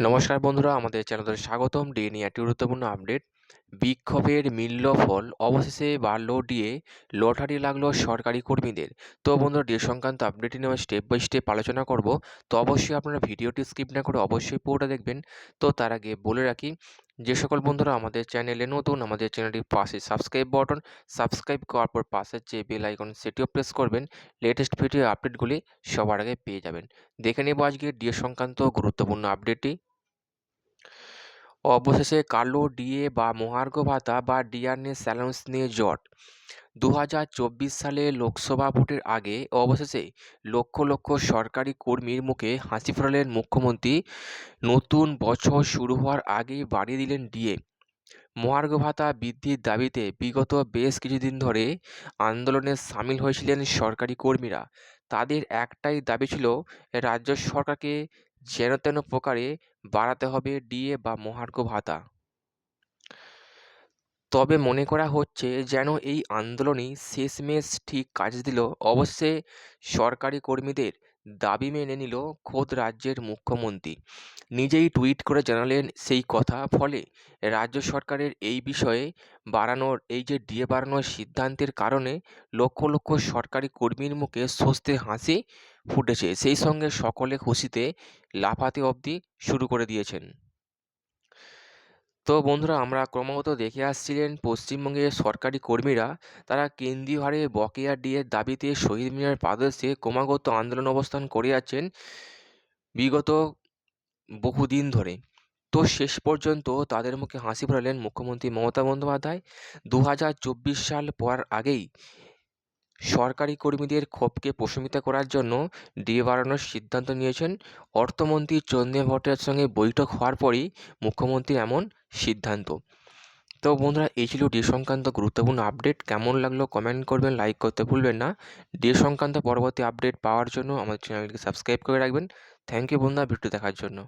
নমস্কার বন্ধুরা, আমাদের চ্যানেলে স্বাগতম। ডিএ নিয়ে একটি গুরুত্বপূর্ণ আপডেট। বিক্ষোভের মিলল ফল অবশেষে বাড়ল ডিএ লটারি লাগল সরকারি কর্মীদের। তো বন্ধুরা ডিএ সংক্রান্ত আপডেটটি নিয়ে স্টেপ বাই স্টেপ আলোচনা করব। তো অবশ্যই আপনারা ভিডিওটি স্কিপ না করে অবশ্যই পুরোটা দেখবেন। তো তার আগে বলে রাখি যে সকল বন্ধুরা আমাদের চ্যানেলে নতুন, আমাদের চ্যানেলটির পাশে সাবস্ক্রাইব বটন, সাবস্ক্রাইব করার পর পাশে যে বেল আইকন, সেটিও প্রেস করবেন। লেটেস্ট ভিডিও আপডেটগুলি সবার আগে পেয়ে যাবেন। দেখে নেব আজকে ডিএ সংক্রান্ত গুরুত্বপূর্ণ আপডেটটি অবশেষে কালো ডিএ বা মহার্ঘ ভাতা বা ডিআরএস অ্যালাউন্স নিয়ে জট। দু হাজার চব্বিশ সালে লোকসভা ভোটের আগে অবশেষে লক্ষ লক্ষ সরকারি কর্মীর মুখে হাসি ফোটালেন মুখ্যমন্ত্রী। নতুন বছর শুরু হওয়ার আগেই বাড়িয়ে দিলেন ডিএ। মহার্ঘ ভাতা বৃদ্ধির দাবিতে বিগত বেশ কিছুদিন ধরে আন্দোলনে সামিল হয়েছিলেন সরকারি কর্মীরা। তাদের একটাই দাবি ছিল, রাজ্য সরকারকে যেন তেন প্রকারে বাড়াতে হবে ডিএ বা মহার্ঘ ভাতা। তবে মনে করা হচ্ছে যেন এই আন্দোলনই শেষমেশ ঠিক কাজ দিল। অবশ্যই সরকারি কর্মীদের দাবি মেনে নিল খোদ রাজ্যের মুখ্যমন্ত্রী। নিজেই টুইট করে জানালেন সেই কথা। ফলে রাজ্য সরকারের এই বিষয়ে বাড়ানোর, এই যে ডিএ বাড়ানোর সিদ্ধান্তের কারণে লক্ষ লক্ষ সরকারি কর্মীর মুখে স্বস্তির হাসি ফুটেছে। সেই সঙ্গে সকলে খুশিতে লাফাতে অবধি শুরু করে দিয়েছেন। তো বন্ধুরা, আমরা ক্রমাগত দেখে আসছিলেন পশ্চিমবঙ্গের সরকারি কর্মীরা, তারা কেন্দ্রীয় হারে বকেয়া ডিএর দাবিতে শহীদ মিনার পাদদেশে ক্রমাগত আন্দোলন অবস্থান করে যাচ্ছেন বিগত বহুদিন ধরে। তো শেষ পর্যন্ত তাদের মুখে হাসি ফোটালেন মুখ্যমন্ত্রী মমতা বন্দ্যোপাধ্যায়। দু হাজার চব্বিশ সাল পড়ার আগেই সরকারি কর্মীদের ক্ষোভকে প্রশমিত করার জন্য ডিএ বাড়ানোর সিদ্ধান্ত নিয়েছেন অর্থমন্ত্রী চন্দ্র ভট্টের সঙ্গে বৈঠক হওয়ার পরই মুখ্যমন্ত্রীর এমন সিদ্ধান্ত। তো বন্ধুরা, এই ছিল ডি সংক্রান্ত গুরুত্বপূর্ণ আপডেট। কেমন লাগল কমেন্ট করবেন, লাইক করতে ভুলবেন না। ডি সংক্রান্ত পরবর্তী আপডেট পাওয়ার জন্য আমাদের চ্যানেলকে সাবস্ক্রাইব করে রাখবেন। থ্যাংক ইউ বন্ধুরা ভিডিও দেখার জন্য।